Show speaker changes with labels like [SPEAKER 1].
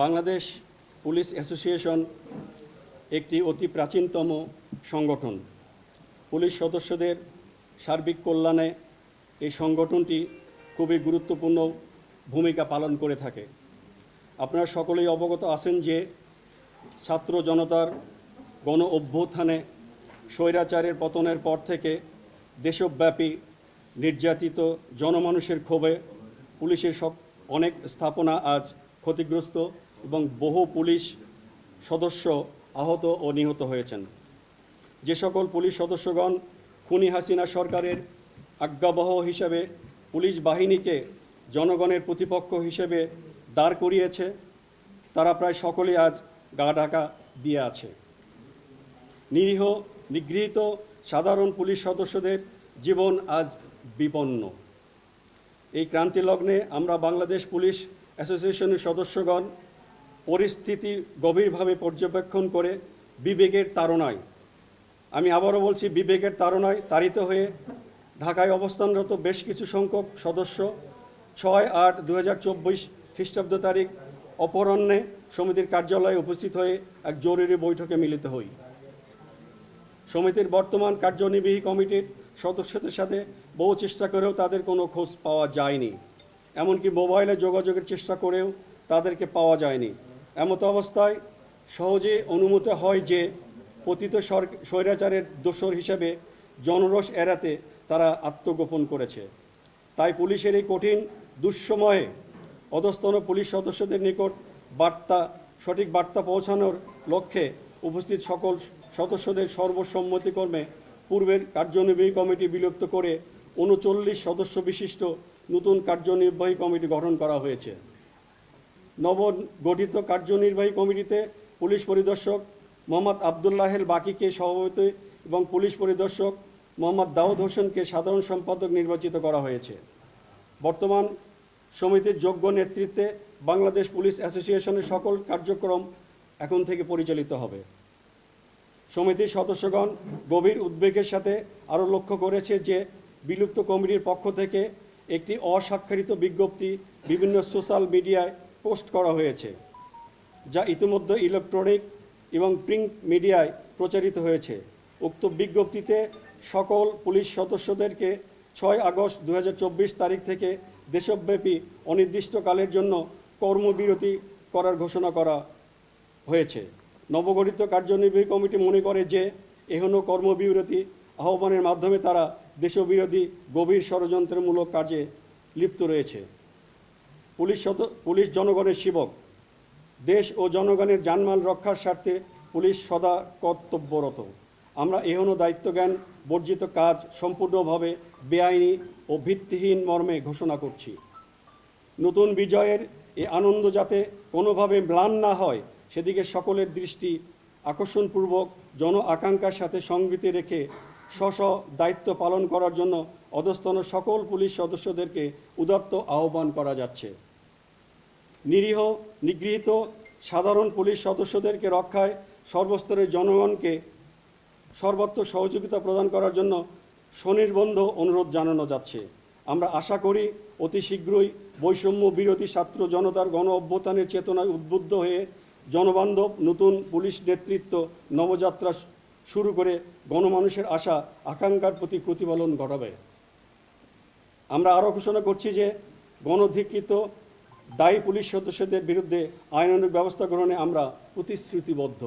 [SPEAKER 1] Bangladesh police association একটি অতি প্রাচীনতম সংগঠন। পুলিশ সদস্যদের সার্বিক কল্যাণে এই সংগঠনটি খুবই গুরুত্বপূর্ণ ভূমিকা পালন করে থাকে। আপনারা সকলেই অবগত আছেন যে ছাত্র জনতার গণ অভ্যুত্থানে স্বৈরাচারের পতনের পর থেকে দেশব্যাপী নির্যাতিত জনমানুষের ক্ষোভে পুলিশের সব অনেক স্থাপনা আজ ক্ষতিগ্রস্ত। এবং বহু পুলিশ সদস্য আহত ও নিহত হয়েছেন। যে সকল পুলিশ সদস্যগণ খুনি হাসিনা সরকারের আজ্ঞাবহ হিসেবে পুলিশ বাহিনীকে জনগণের প্রতিপক্ষ হিসেবে দাঁড় করিয়েছে, তারা প্রায় সকলেই আজ গা ঢাকা দিয়ে আছে। নিরীহ, নিগৃহীত সাধারণ পুলিশ সদস্যদের জীবন আজ বিপন্ন। এই ক্রান্তি লগ্নে আমরা বাংলাদেশ পুলিশ অ্যাসোসিয়েশনের সদস্যগণ পরিস্থিতি গভীরভাবে পর্যবেক্ষণ করে বিবেকের তাড়নায়। আমি আবারও বলছি, বিবেকের তাড়নায় তাড়িত হয়ে ঢাকায় অবস্থানরত বেশ কিছু সংখ্যক সদস্য ছয় আট দু খ্রিস্টাব্দ তারিখ অপরাহ্নে সমিতির কার্যালয়ে উপস্থিত হয়ে এক জরুরি বৈঠকে মিলিত হই। সমিতির বর্তমান কার্যনির্বাহী কমিটির সদস্যদের সাথে বহু চেষ্টা করেও তাদের কোনো খোঁজ পাওয়া যায়নি। এমনকি মোবাইলে যোগাযোগের চেষ্টা করেও তাদেরকে পাওয়া যায়নি। এমত অবস্থায় সহজে অনুমত হয় যে পতিত স্বৈরাচারের দোষর হিসেবে জনরস এড়াতে তারা আত্মগোপন করেছে। তাই পুলিশের এই কঠিন দুঃসময়ে অধস্তন পুলিশ সদস্যদের নিকট বার্তা, সঠিক বার্তা পৌঁছানোর লক্ষ্যে উপস্থিত সকল সদস্যদের সর্বসম্মতিকর্মে পূর্বের কার্যনির্বাহী কমিটি বিলুপ্ত করে উনচল্লিশ সদস্য বিশিষ্ট নতুন কার্যনির্বাহী কমিটি গঠন করা হয়েছে। নবগঠিত কার্যনির্বাহী কমিটিতে পুলিশ পরিদর্শক মোহাম্মদ আবদুল্লাহেল বাকিকে সভাপতি এবং পুলিশ পরিদর্শক মোহাম্মদ দাউদ হোসেনকে সাধারণ সম্পাদক নির্বাচিত করা হয়েছে। বর্তমান সমিতির যোগ্য নেতৃত্বে বাংলাদেশ পুলিশ অ্যাসোসিয়েশনের সকল কার্যক্রম এখন থেকে পরিচালিত হবে। সমিতির সদস্যগণ গভীর উদ্বেগের সাথে আরও লক্ষ্য করেছে যে বিলুপ্ত কমিটির পক্ষ থেকে একটি অস্বাক্ষরিত বিজ্ঞপ্তি বিভিন্ন সোশ্যাল মিডিয়ায় পোস্ট করা হয়েছে, যা ইতিমধ্যে ইলেকট্রনিক এবং প্রিন্ট মিডিয়ায় প্রচারিত হয়েছে। উক্ত বিজ্ঞপ্তিতে সকল পুলিশ সদস্যদেরকে ছয় আগস্ট দু হাজার চব্বিশ তারিখ থেকে দেশব্যাপী অনির্দিষ্টকালের জন্য কর্মবিরতি করার ঘোষণা করা হয়েছে। নবগঠিত কার্যনির্বাহী কমিটি মনে করে যে এখনও কর্মবিরতি আহ্বানের মাধ্যমে তারা দেশবিরোধী গভীর ষড়যন্ত্রমূলক কাজে লিপ্ত রয়েছে। পুলিশ পুলিশ জনগণের সেবক দেশ ও জনগণের জানমাল রক্ষার স্বার্থে পুলিশ সদা কর্তব্যরত। আমরা এখনও দায়িত্বজ্ঞান, বর্জিত কাজ সম্পূর্ণভাবে বেআইনি ও ভিত্তিহীন মর্মে ঘোষণা করছি। নতুন বিজয়ের এই আনন্দ যাতে কোনোভাবে ম্লান না হয়, সেদিকে সকলের দৃষ্টি আকর্ষণপূর্বক জন আকাঙ্ক্ষার সাথে সংগতি রেখে স্ব দায়িত্ব পালন করার জন্য অধস্তন সকল পুলিশ সদস্যদেরকে উদাত্ত আহ্বান করা যাচ্ছে। নিরীহ, নিগৃহীত, সাধারণ পুলিশ সদস্যদেরকে রক্ষায় সর্বস্তরের জনগণকে সর্বত্র সহযোগিতা প্রদান করার জন্য স্বনির্বন্ধ অনুরোধ জানানো যাচ্ছে। আমরা আশা করি অতি শীঘ্রই বৈষম্য বিরোধী ছাত্র জনতার গণ অভ্যুত্থানের চেতনায় উদ্বুদ্ধ হয়ে জনবান্ধব নতুন পুলিশ নেতৃত্ব নবযাত্রা শুরু করে গণমানুষের আশা, আকাঙ্ক্ষার প্রতি প্রতিফলন ঘটাবে। আমরা আরও ঘোষণা করছি যে গণধিকৃত দায়ী পুলিশ সদস্যদের বিরুদ্ধে আইনানুগ ব্যবস্থা গ্রহণে আমরা প্রতিশ্রুতিবদ্ধ।